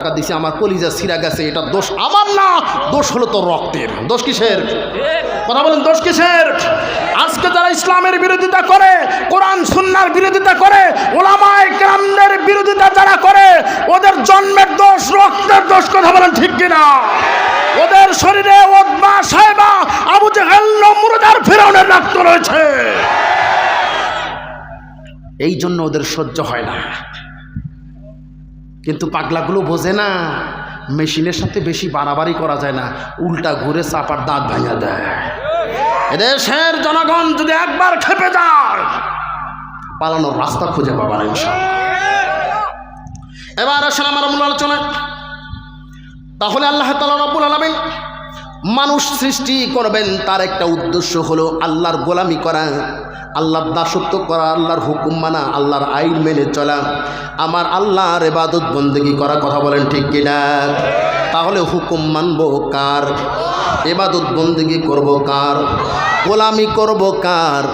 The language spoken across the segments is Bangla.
টাকা দিছে, আমার কলিজা সিরা গেছে, এটা দোষ আমার না, দোষ হলো তোর রক্তের। দোষ কিসের? কথা বলেন, দোষ কিসের? আজকে যারা ইসলামের বিরোধিতা করে, কোরআন, সুন্নার বিরোধিতা করে, ওলামায় গ্রামদের বিরোধিতা যারা করে, ওদের জন্মের দোষ, রক্তের দোষ, কথা বলেন ঠিক কিনা? ওদের শরীরে ওদমা, সাহেবা, আবু জাহেল নমরুদার ফেরাউনের রক্ত রয়েছে। এই জন্য ওদের সহ্য হয় না। কিন্তু পাগলাগুলো বোঝে না। মেশিনের সাথে বেশি বাড়াবাড়ি করা যায় না। উল্টা ঘুরে চাপার দাঁত ভাঙা দেয়। এদেশের জনগণ যদি একবার খেপে যায়, পালানোর রাস্তা খুঁজে পাবার ইনশাল্লাহ এবার আসেন আমার মূল আলোচনায়। তাহলে আল্লাহ তালা রব্বুল আলমিন মানুষ সৃষ্টি করবেন, তার একটা উদ্দেশ্য হলো আল্লাহর গোলামি করা। আল্লাহর দাসত্ব করা, আল্লাহর হুকুম মানা, আল্লাহর আইন মেনে চলা, আমার আল্লাহর এবাদত বন্দেগি করা কথা বলেন ঠিক কিনা? তাহলে হুকুম মানবো কার? এবাদত বন্দেগি করব কার? গোলামি করব কার?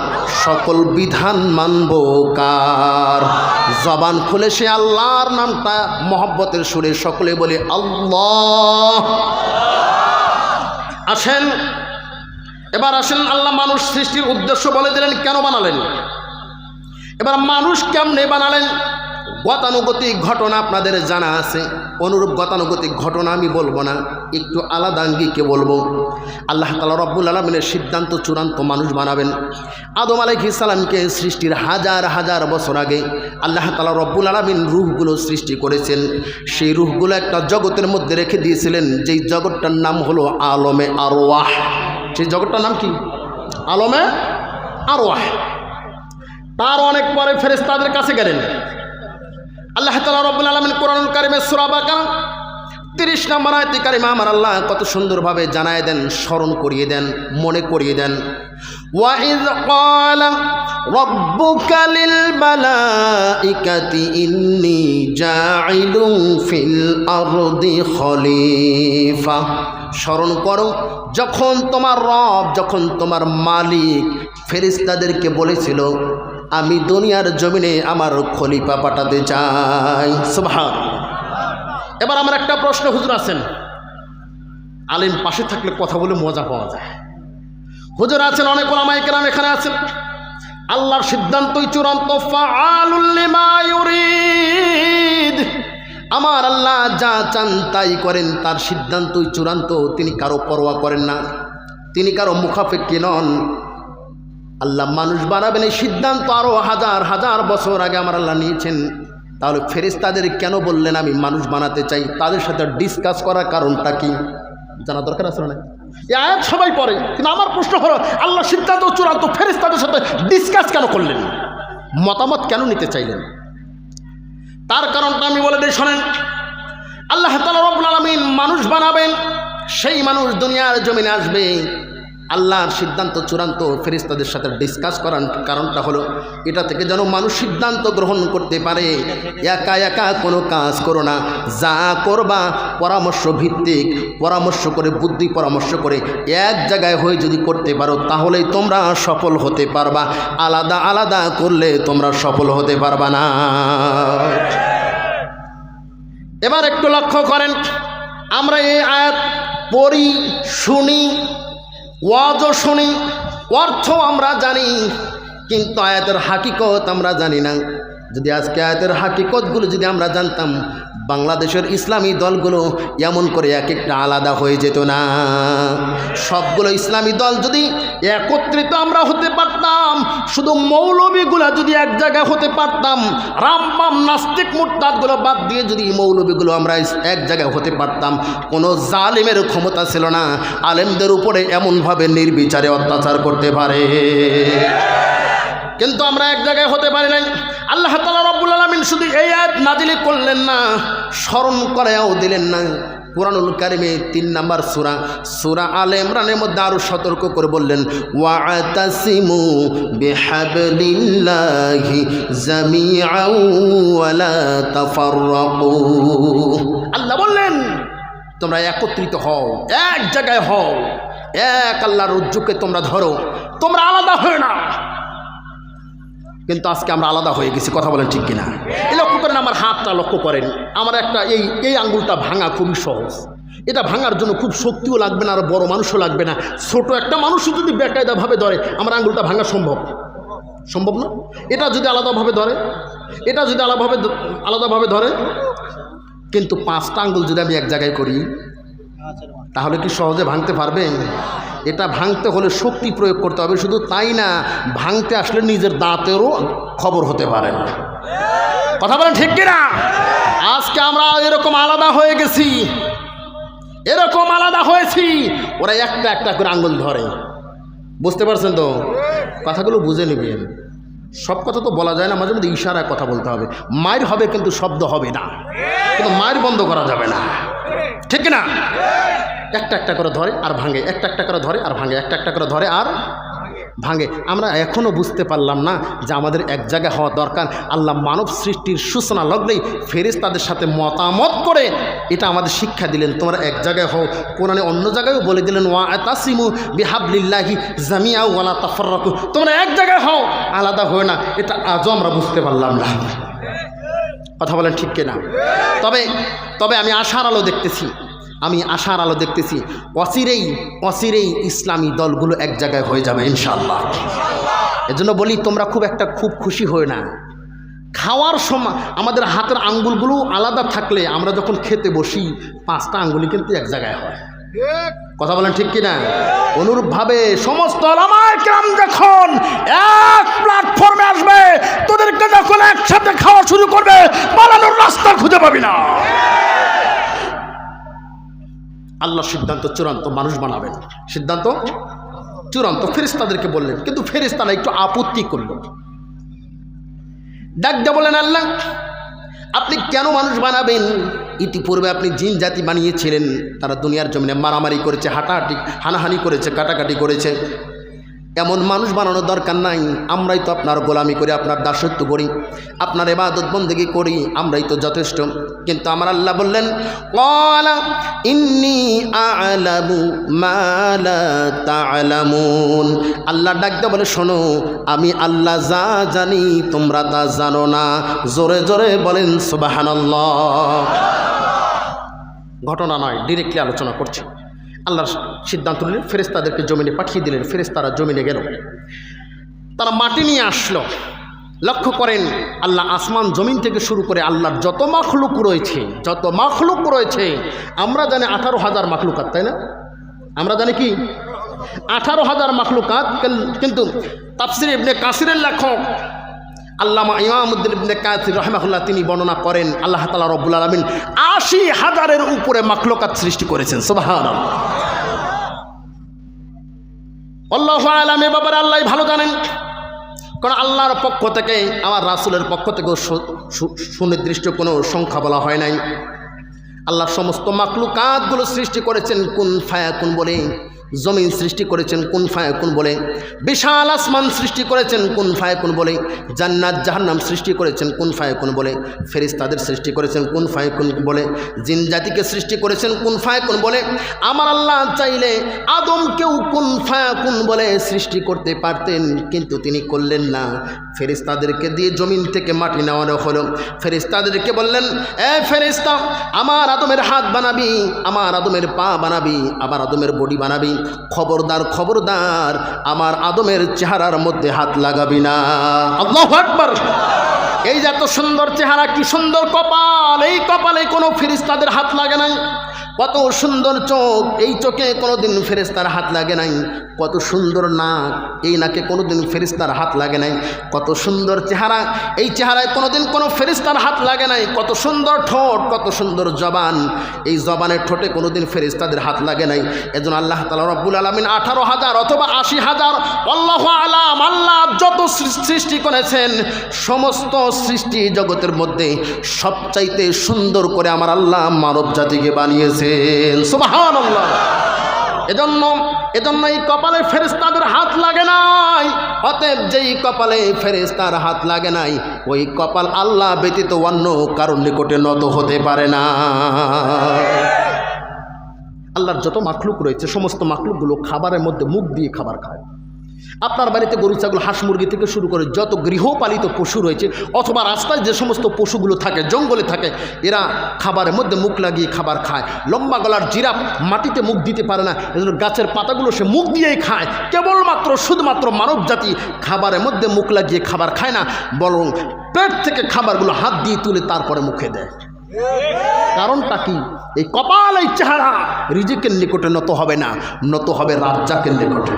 সকল বিধান মানব কার? জবান খুলে সে আল্লাহর নামটা মহব্বতের সুরে সকলে বলে, আল্লাহ। আসেন এবার আসেন আল্লাহ মানুষ সৃষ্টির উদ্দেশ্য বলে দিলেন, কেন বানালেন? এবার মানুষ কেমনে বানালেন? গতানুগতিক ঘটনা আপনাদের জানা আছে। অনুরূপ গতানুগতিক ঘটনা আমি বলব না, একটু আলাদা আঙ্গিকে বলব। আল্লাহ তালা রব্বুল আলমিনের সিদ্ধান্ত চূড়ান্ত মানুষ বানাবেন। আদম আলাইহি সালামকে সৃষ্টির হাজার হাজার বছর আগে আল্লাহ তালা রব্বুল আলমিন রুহগুলো সৃষ্টি করেছেন। সেই রুহগুলো একটা জগতের মধ্যে রেখে দিয়েছিলেন, যেই জগৎটার নাম হলো আলমে আরওয়াহ। সেই জগৎটার নাম কি আলমে আরওয়াহ তার অনেক পরে ফেরেস্তাদের কাছে গেলেন আল্লাহ তালা রব্বুল আলমিন কোরআন কারিমে সুরাবাকা তিরিশ নম্বর আয়তি কারিমা আমার আল্লাহ কত সুন্দরভাবে জানায় দেন স্মরণ করিয়ে দেন মনে করিয়ে দেন ওয়াইদ قال ربك للملائكة إني جاعل في الأرض خليفة স্মরণ করো যখন তোমার রব, যখন তোমার মালিক ফেরিস্তাদেরকে বলেছিল, আমি দুনিয়ার জমিনে আমার খলিফা পাঠাতে চাই। সুবহান এবার আমার একটা প্রশ্ন হুজুর আছেন। আলিম পাশে থাকলে কথা বলে মজা পাওয়া যায়। হুজুর আছেন অনেক ওলামাই কেরাম এখানে আছেন। আল্লাহর সিদ্ধান্তই চূড়ান্ত। ফাআলুল লিমা ইউরিদ। আমার আল্লাহ যা চান তাই করেন, তার সিদ্ধান্তই চূড়ান্ত। তিনি কারও পরোয়া করেন না। তিনি কারও মুখাফেক্ষি নন। আল্লাহ মানুষ বানাবেন এই সিদ্ধান্ত আরও হাজার হাজার বছর আগে আমার আল্লাহ নিয়েছেন। তাহলে ফেরেশতাদের কেন বললেন আমি মানুষ বানাতে চাই? তাদের সাথে ডিসকাস করার কারণটা কি? জানা দরকার আছে না আয়াত সবাই পড়ে, কিন্তু আমার প্রশ্ন হলো, আল্লাহ সিদ্ধান্ত চূড়ান্ত ফেরেশতাদের সাথে ডিসকাস কেন করলেন? মতামত কেন নিতে চাইলেন? তার কারণটা আমি বলে দিই, শোনেন। আল্লাহ তালা রব্বুল আলমিন মানুষ বানাবেন, সেই মানুষ দুনিয়ার জমিনে আসবে। আল্লাহর সিদ্ধান্ত চূড়ান্ত ফেরিস্তাদের সাথে ডিসকাস করার কারণটা হলো, এটা থেকে যেন মানুষ সিদ্ধান্ত গ্রহণ করতে পারে। একা একা কোনো কাজ করো না। যা করবা, পরামর্শ ভিত্তিক, পরামর্শ করে, বুদ্ধি পরামর্শ করে, এক জায়গায় হয়ে যদি করতে পারো, তাহলেই তোমরা সফল হতে পারবা। আলাদা আলাদা করলে তোমরা সফল হতে পারবা না। এবার একটু লক্ষ্য করেন, আমরা এই আয়াত পড়ি, শুনি ওয়াজও শুনি অর্থ আমরা জানি কিন্তু আয়াতের হাকিকত আমরা জানি না। যদি আজকে আয়াতের হাকিকতগুলো যদি আমরা জানতাম, বাংলাদেশের ইসলামী দলগুলো এমন করে এক একটা আলাদা হয়ে যেত না। সবগুলো ইসলামী দল যদি একত্রিত আমরা হতে পারতাম, শুধু মৌলবীগুলা যদি এক জায়গায় হতে পারতাম রামবাম নাস্তিক মুরতাদগুলো বাদ দিয়ে যদি মৌলবীগুলো আমরা এক জায়গায় হতে পারতাম, কোনো জালিমের ক্ষমতা ছিল না। আলেমদের উপরে এমনভাবে নির্বিচারে অত্যাচার করতে পারে। কিন্তু আমরা এক জায়গায় হতে পারি নাই। আল্লাহ তালা রব্বুল আলমিন শুধু এই আয়াত নাজিলি করলেন না, স্মরণ করাও দিলেন না। কোরআনুল কারিমে তিন নাম্বার সুরা সুরা আলে ইমরানের মধ্যে আরও সতর্ক করে বললেন, ওয়াতাসিমু বিহাবলিল্লাহি জামিআও ওয়ালা তাফাররাকু। আল্লাহ বললেন, তোমরা একত্রিত হও, এক জায়গায় হও, এক আল্লাহর উজ্জুকে তোমরা ধরো, তোমরা আলাদা হয়ে না কিন্তু আজকে আমরা আলাদা হয়ে গেছি, কথা বলেন ঠিক কিনা? এই লক্ষ্য করেন, আমার হাতটা লক্ষ্য করেন। আমার একটা এই এই আঙ্গুলটা ভাঙা খুবই সহজ। এটা ভাঙার জন্য খুব শক্তিও লাগবে না, আর বড় মানুষও লাগবে না। ছোট একটা মানুষও যদি বেকায়দাভাবে ধরে, আমার আঙ্গুলটা ভাঙা সম্ভব? সম্ভব না? এটা যদি আলাদাভাবে ধরে, এটা যদি আলাদাভাবে আলাদাভাবে ধরে, কিন্তু পাঁচটা আঙ্গুল যদি আমি এক জায়গায় করি তাহলে কি সহজে ভাঙতে পারবেন এটা ভাঙতে হলে শক্তি প্রয়োগ করতে হবে। শুধু তাই না, ভাঙতে আসলে নিজের দাঁতেরও খবর হতে পারে। কথা বলেন ঠিক কিনা? আজকে আমরা এরকম আলাদা হয়ে গেছি। এরকম আলাদা হয়েছি। ওরা একটা একটা করে আঙ্গুল ধরে। বুঝতে পারছেন তো? কথাগুলো বুঝে নেবেন। সব কথা তো বলা যায় না, মাঝে মধ্যে ইশারায় কথা বলতে হবে। মায়ের হবে কিন্তু শব্দ হবে না। কিন্তু মায়ের বন্ধ করা যাবে না। ঠিক না একটা একটা করে ধরে আর ভাঙে, একটা একটা করে ধরে আর ভাঙে, একটা একটা করে ধরে আর ভাঙে। আমরা এখনও বুঝতে পারলাম না যে আমাদের এক জায়গায় হওয়া দরকার। আল্লাহ মানব সৃষ্টির সূচনা লগ্নেই ফেরেস তাদের সাথে মতামত করে এটা আমাদের শিক্ষা দিলেন। তোমরা এক জায়গায় হও, কোরআনে অন্য জায়গায়ও বলে দিলেন, ওয়া তাসিমু বিহাবলিল্লাহি জামিয়া ওয়ালা তাফাররাকু। তোমরা এক জায়গায় হও, আলাদা হয় না। এটা আজও আমরা বুঝতে পারলাম না। কথা বলেন ঠিক কিনা? তবে তবে আমি আশার আলো দেখতেছি, আমি আশার আলো দেখতেছি, অচিরেই অচিরেই ইসলামী দলগুলো এক জায়গায় হয়ে যাবে ইনশাল্লাহ এজন্য বলি, তোমরা খুব একটা খুব খুশি হয়ে না। খাওয়ার সময়, আমাদের হাতের আঙ্গুলগুলো আলাদা থাকলে আমরা যখন খেতে বসি, পাঁচটা আঙ্গুলি কিন্তু এক জায়গায় হয়। কথা বলেন ঠিক কিনা? অনুরূপভাবে সমস্ত কেরাম যখন এক প্ল্যাটফর্মে আসবে, তোদেরকে যখন একসাথে খাওয়া শুরু করবে, পালানোর রাস্তা খুঁজে পাবি না। আল্লাহ সিদ্ধান্ত চূড়ান্ত মানুষ বানাবেন। সিদ্ধান্ত চূড়ান্ত ফেরিস্তাদেরকে বললেন। কিন্তু ফেরিস্তারা একটু আপত্তি করল। ডাক বলেন, আল্লাহ আপনি কেন মানুষ বানাবেন? ইতিপূর্বে আপনি জিন জাতি বানিয়েছিলেন, তারা দুনিয়ার জমিনে মারামারি করেছে, হাঁটাহাঁটি, হানাহানি করেছে, কাটাকাটি করেছে। এমন মানুষ বানানোর দরকার নাই। আমরাই তো আপনার গোলামি করি, আপনার দাসত্ব করি, আপনার এবাদত বন্দেগি করি, আমরাই তো যথেষ্ট। কিন্তু আমার আল্লাহ বললেন ইন্নি আল্লাহ ডাকতে বলে, শোনো, আমি আল্লাহ যা জানি, তোমরা তা জানো না। জোরে জোরে বলেন, সুবাহানাল্লাহ। ঘটনা নয় ডিরেক্টলি আলোচনা করছি। আল্লাহর সিদ্ধান্ত নিলেন ফেরেস্তাদেরকে জমিনে পাঠিয়ে দিলেন ফেরেস্তারা জমিনে গেল। তারা মাটি নিয়ে আসলো। লক্ষ্য করেন, আল্লাহ আসমান জমিন থেকে শুরু করে আল্লাহর যত মাখলুক রয়েছে, যত মাখলুক রয়েছে, আমরা জানি আঠারো হাজার মাখলুকাত, তাই না? আমরা জানি কি? আঠারো হাজার মাখলুকাত, কিন্তু তাফসির ইবনে কাসিরের লেখক আল্লামা ইমামুদ্দিন ইবনে রহমাহুল্লাহ তিনি বর্ণনা করেন, আল্লাহ তালা রব্বুল আলমিন আশি হাজারের উপরে মাখলুকাত সৃষ্টি করেছেন। সুবাহান আল্লাহ এ ব্যাপারে আল্লাহ ভালো জানেন। কারণ আল্লাহর পক্ষ থেকে, আমার রাসুলের পক্ষ সু- সুনির্দিষ্ট কোনো সংখ্যা বলা হয় নাই। আল্লাহ সমস্ত মাকলুকাতগুলো সৃষ্টি করেছেন, কোন ফায়াকুন বলে। জমিন সৃষ্টি করেছেন কোন ফায়াকুন বলে? বিশাল আসমান সৃষ্টি করেছেন কোন ফায়াকুন বলে? জান্নাত, জাহান্নাম সৃষ্টি করেছেন কোন ফায়াকুন বলে? ফেরিস্তাদের সৃষ্টি করেছেন কোন ফায়াকুন বলে? জিন জাতিকে সৃষ্টি করেছেন কোন ফায়াকুন বলে? আমার আল্লাহ চাইলে আদমকেও কোন ফায়াকুন বলে সৃষ্টি করতে পারতেন, কিন্তু তিনি করলেন না। ফেরিস্তাদেরকে দিয়ে জমিন থেকে মাটি নেওয়ানো হলো। ফেরিস্তাদেরকে বললেন, এ ফেরিস্তা আমার আদমের হাত বানাবি, আমার আদমের পা বানাবি, আমার আদমের বডি বানাবি। খবরদার খবরদার, আমার আদমের চেহারার মধ্যে হাত লাগাবি না। আল্লাহ আকবর। এই যে এত সুন্দর চেহারা, কি সুন্দর কপাল, এই কপালে কোনো ফিরিস্তাদের হাত লাগে নাই। কত সুন্দর চোখ, এই চোখে কোনোদিন ফেরেস্তার হাত লাগে নাই। কত সুন্দর নাক, এই নাকে কোনোদিন ফেরিস্তার হাত লাগে নাই। কত সুন্দর চেহারা, এই চেহারায় কোনোদিন কোনো ফেরিস্তার হাত লাগে নাই। কত সুন্দর ঠোঁট, কত সুন্দর জবান, এই জবানের ঠোঁটে কোনোদিন ফেরিস্তাদের হাত লাগে নাই। এজন্য আল্লাহ তালা রব্বুল আলমিন আঠারো হাজার অথবা আশি হাজার, আল্লাহ আলাম, আল্লাহ যত সৃষ্টি করেছেন, সমস্ত সৃষ্টি জগতের মধ্যে সবচাইতে সুন্দর করে আমার আল্লাহ মানব জাতিকে বানিয়েছেন সুবাহান এজন্য এজন্য এই কপালে ফেরেস্তাদের হাত লাগে নাই। অতএব যেই কপালে ফেরেস্তার হাত লাগে নাই, ওই কপাল আল্লাহ ব্যতীত অন্য কারণ নিকটে নত হতে পারে না। আল্লাহর যত মাখলুক রয়েছে, সমস্ত মাখলুকগুলো খাবারের মধ্যে মুখ দিয়ে খাবার খায়। আপনার বাড়িতে গরু, ছাগল, হাঁস, মুরগি থেকে শুরু করে যত গৃহপালিত পশু রয়েছে, অথবা রাস্তায় যে সমস্ত পশুগুলো থাকে, জঙ্গলে থাকে, এরা খাবারের মধ্যে মুখ লাগিয়ে খাবার খায়। লম্বা গলার জিরাফ মাটিতে মুখ দিতে পারে না, এজন্য গাছের পাতাগুলো সে মুখ দিয়েই খায়। কেবলমাত্র, শুধুমাত্র মানব জাতি খাবারের মধ্যে মুখ লাগিয়ে খাবার খায় না, বরং পেট থেকে খাবারগুলো হাত দিয়ে তুলে তারপরে মুখে দেয়। কারণটা কি? এই কপাল এই চেহারা রিজিকের নিকটে নত হবে না, নত হবে রাজ্জাকের নিকটে।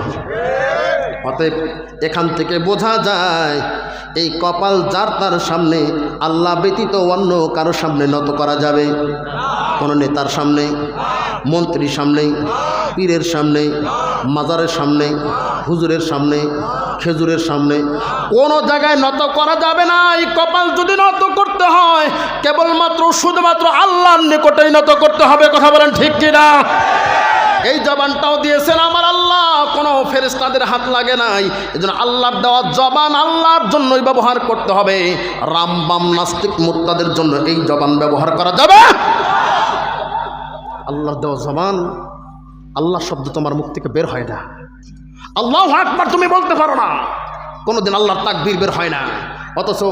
অতএব এখান থেকে বোঝা যায়, এই কপাল যার তার সামনে আল্লাহ ব্যতীত অন্য কারও সামনে নত করা যাবে। কোনো নেতার সামনে, মন্ত্রীর সামনে, পীরের সামনে, মাজারের সামনে, হুজুরের সামনে, খেজুরের সামনে, কোনো জায়গায় নত করা যাবে না। এই কপাল যদি নত করতে হয়, কেবলমাত্র, শুধুমাত্র আল্লাহর নিকটেই নত করতে হবে। কথা বলেন ঠিক কিনা? এই জবানটাও দিয়েছেন আমার আল্লাহ। কোনো ফেরেস্তাদের হাত লাগে নাই। এই জন্য আল্লাহর দেওয়া জবান আল্লাহর জন্যই ব্যবহার করতে হবে। রাম বাম নাস্তিক মোর্তাদের জন্য এই জবান ব্যবহার করা যাবে। আল্লাহর দেওয়া জবান আল্লাহ শব্দ তোমার মুখ থেকে বের হয় না। আল্লাহ একবার তুমি বলতে পারো না। কোনোদিন আল্লাহর তাকবীর বের হয় না। অথচ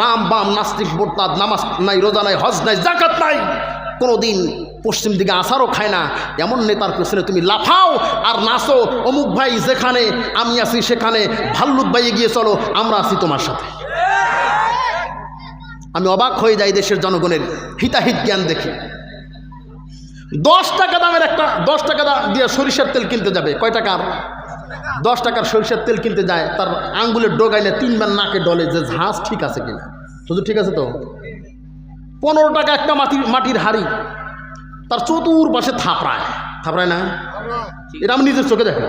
রাম বাম নাস্তিক মোরতাদ নামাজ নাই, রোজা নাই, হজ নাই জাকাত নাই। কোনোদিন পশ্চিম দিকে আসারও খায় না। এমন নেতার পেছনে তুমি লাফাও আর নাচো। অমুক ভাই যেখানে, আমি আছি সেখানে। ভাল্লুক ভাইয়ে গিয়ে চলো, আমরা আছি তোমার সাথে। আমি অবাক হয়ে যাই দেশের জনগণের হিতাহিত জ্ঞান দেখি। দশ টাকা দামের একটা, দশ টাকা দিয়ে সরিষার তেল কিনতে যাবে। কয় টাকার দশ টাকার সরিষার তেল কিনতে যায়, তার আঙ্গুলের ডোগাইলে তিনবার নাকে ডলে যে ঝাঁস ঠিক আছে কিনা। শুধু ঠিক আছে তো? পনেরো টাকা একটা মাটির মাটির হাড়ি। তার চতুর পাশে থাপড়ায়। থাপড়ায় না? এটা আমি নিজের চোখে দেখো।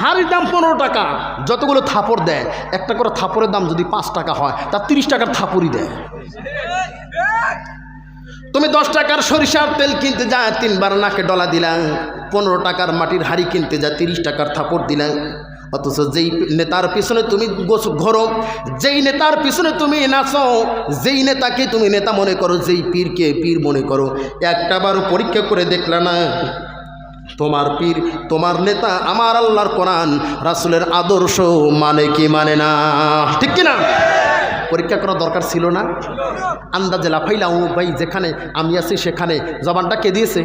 হাড়ির দাম পনেরো টাকা, যতগুলো থাপড় দেয়, একটা করে থাপড়ের দাম যদি পাঁচ টাকা হয়, তার তিরিশ টাকার থাপড়ই দেয়। তুমি দশ টাকার সরিষার তেল কিনতে যা, তিনবার নাকে ডলা দিলাম। পনেরো টাকার মাটির হাড়ি কিনতে যা, তিরিশ টাকার থাপড় দিলাম। অথচ যেই নেতার পিছনে তুমি ঘোরো, যেই নেতার পিছনে তুমি নাচো, যেই নেতাকে তুমি নেতা মনে করো, যেই পীরকে পীর মনে করো, একটাবারও পরীক্ষা করে দেখলা না। তোমার পীর, তোমার নেতা আমার আল্লাহর কোরআন, রাসুলের আদর্শ মানে কি মানে না। ঠিক কি না পরীক্ষা করার দরকার ছিল না? আন্দাজে লাফাইলা ও ভাই, যেখানে আমি আছি সেখানে। জবানটা কে দিয়েছে?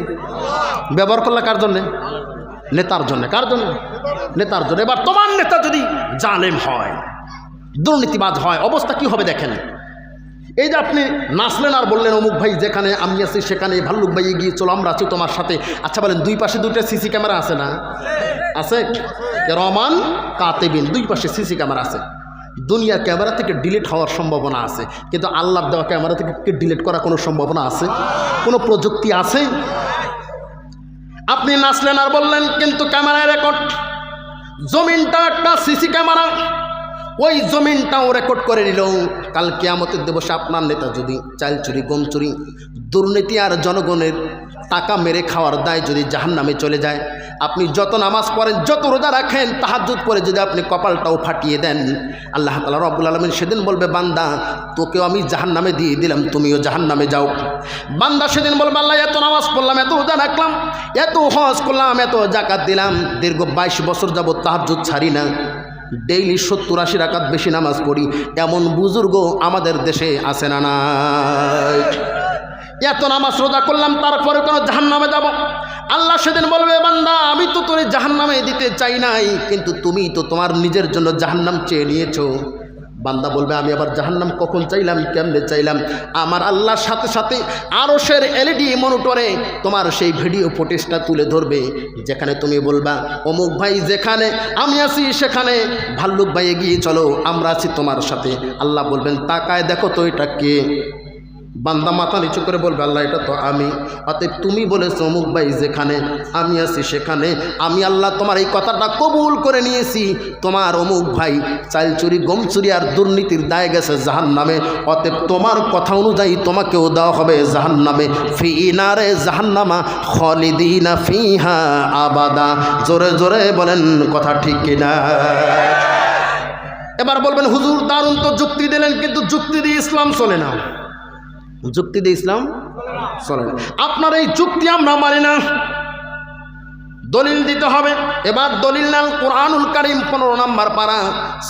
ব্যবহার করলা কার জন্যে? নেতার জন্য, কার জন্য? নেতার জন্য। এবার তোমার নেতা যদি জালেম হয়, দুর্নীতিবাজ হয়, অবস্থা কি হবে দেখেন? এই যে আপনি নাচলেন আর বললেন, অমুক ভাই যেখানে আমি আছি সেখানে ভাল্লুক ভাই গিয়ে চলো, আমরা আছি তোমার সাথে। আচ্ছা বলেন, দুই পাশে দুইটা সিসি ক্যামেরা আছে না? আছে? রমান কাতেবিন, দুই পাশে সিসি ক্যামেরা আছে। দুনিয়ার ক্যামেরা থেকে ডিলিট হওয়ার সম্ভাবনা আছে। কিন্তু আল্লাহর দেওয়া ক্যামেরা থেকে ডিলিট করার কোনো সম্ভাবনা আছে? কোনো প্রযুক্তি আছে? আপনি নাচলেন আর বললেন, কিন্তু ক্যামেরায় রেকর্ড জমিনটা একটা সিসি ক্যামেরা। ওই জমিনটাও রেকর্ড করে নিল। কাল কেয়ামতের দিবসে আপনার নেতা যদি চাল চুরি, গম চুরি, দুর্নীতি আর জনগণের টাকা মেরে খাওয়ার দায় যদি জাহান নামে চলে যায়। আপনি যত নামাজ পড়েন, যত রোজা রাখেন তাহাজুদ করে যদি আপনি কপালটাও ফাটিয়ে দেন, আল্লাহ তালা রব্বুল আলমিন সেদিন বলবে, বান্দা, তোকেও আমি জাহান নামে দিয়ে দিলাম, তুমিও জাহান নামে যাও। বান্দা সেদিন বলবে, আল্লাহ, এত নামাজ পড়লাম, এত রোজা রাখলাম, এত হজ করলাম, এত জাকাত দিলাম, দীর্ঘ বাইশ বছর যাবত তাহাজুদ ছাড়ি না। ডেইলি সত্তর আশি রাকাত বেশি নামাজ পড়ি, এমন বুজুর্গ আমাদের দেশে আছে না নাই? এত নামাজ রোজা করলাম, তারপরে কোনো জাহান নামে যাব? আল্লাহ সেদিন বলবে, বান্দা, আমি তো তোর জাহান নামে দিতে চাই নাই, কিন্তু তুমি তো তোমার নিজের জন্য জাহান্নাম চেয়ে নিয়েছো। বান্দা বলবে, আমি আবার জাহান্নাম কখন চাইলাম, কেমনে চাইলাম? আমার আল্লাহর সাথে সাথে আরশের এলইডি মনিটরে তোমার সেই ভিডিও ফুটেজটা তুলে ধরবে, যেখানে তুমি বলবা, অমুক ভাই যেখানে, আমি আছি সেখানে, ভাল্লুক ভাই এগিয়ে চলো, আমরা আছি তোমার সাথে। আল্লাহ বলবেন, তাকায় দেখো তো এটা কে? বান্দা মাথা নিচু করে বলবে, আল্লাহ, এটা তো আমি। অতএব তুমি বলেছ, অমুক ভাই যেখানে, আমি আছি সেখানে। আমি আল্লাহ তোমার এই কথাটা কবুল করে নিয়েছি। তোমার অমুক ভাই চাল চুরি, গম চুরি আর দুর্নীতির দায় গেছে জাহান নামে অতএব তোমার কথা অনুযায়ী তোমাকেও দেওয়া হবে জাহান নামে ফি ইনারে জাহান্নামা খলিদিনা ফিহা আবাদা। জোরে জোরে বলেন, কথা ঠিক কিনা? এবার বলবেন, হুজুর, দারুণ তো যুক্তি দিলেন, কিন্তু যুক্তি দিয়ে ইসলাম চলে না। যুক্তি দিয়ে ইসলাম চলে না। আপনার এই চুক্তি আমরা মানি না। দলিল দিতে হবে। এবার দলিল নাল কোরআনুল কারিম পনেরো নম্বর পারা,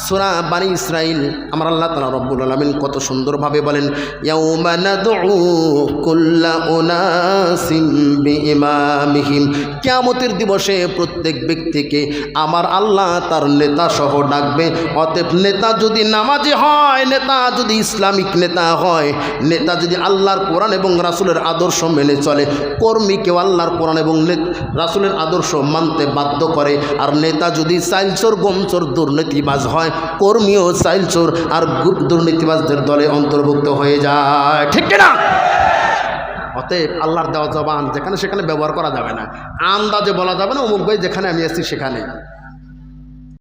সুরা বানি ইসরাইল আমার আল্লাহ তালা রব্বুল আলমিন কত সুন্দরভাবে বলেন বিইমামিহিম। কিয়ামতের দিবসে প্রত্যেক ব্যক্তিকে আমার আল্লাহ তার নেতা সহ ডাকবে। অতএব নেতা যদি নামাজি হয়, নেতা যদি ইসলামিক নেতা হয়, নেতা যদি আল্লাহর কোরআন এবং রাসুলের আদর্শ মেনে চলে কর্মীকেও আল্লাহর কোরআন এবং রাসুলের আদর্শ মানতে বাধ্য করে। আর নেতা যদি সাইলচোর গমচোর দুর্নীতিবাজ হয়, কর্মীও সাইলচোর আর দুর্নীতিবাজদের দলে অন্তর্ভুক্ত হয়ে যায়। ঠিক না অতএব আল্লাহর দেওয়া জবান যেখানে সেখানে ব্যবহার করা যাবে না। আন্দাজে বলা যাবে না, অমুক ভাই যেখানে আমি এসেছি সেখানে।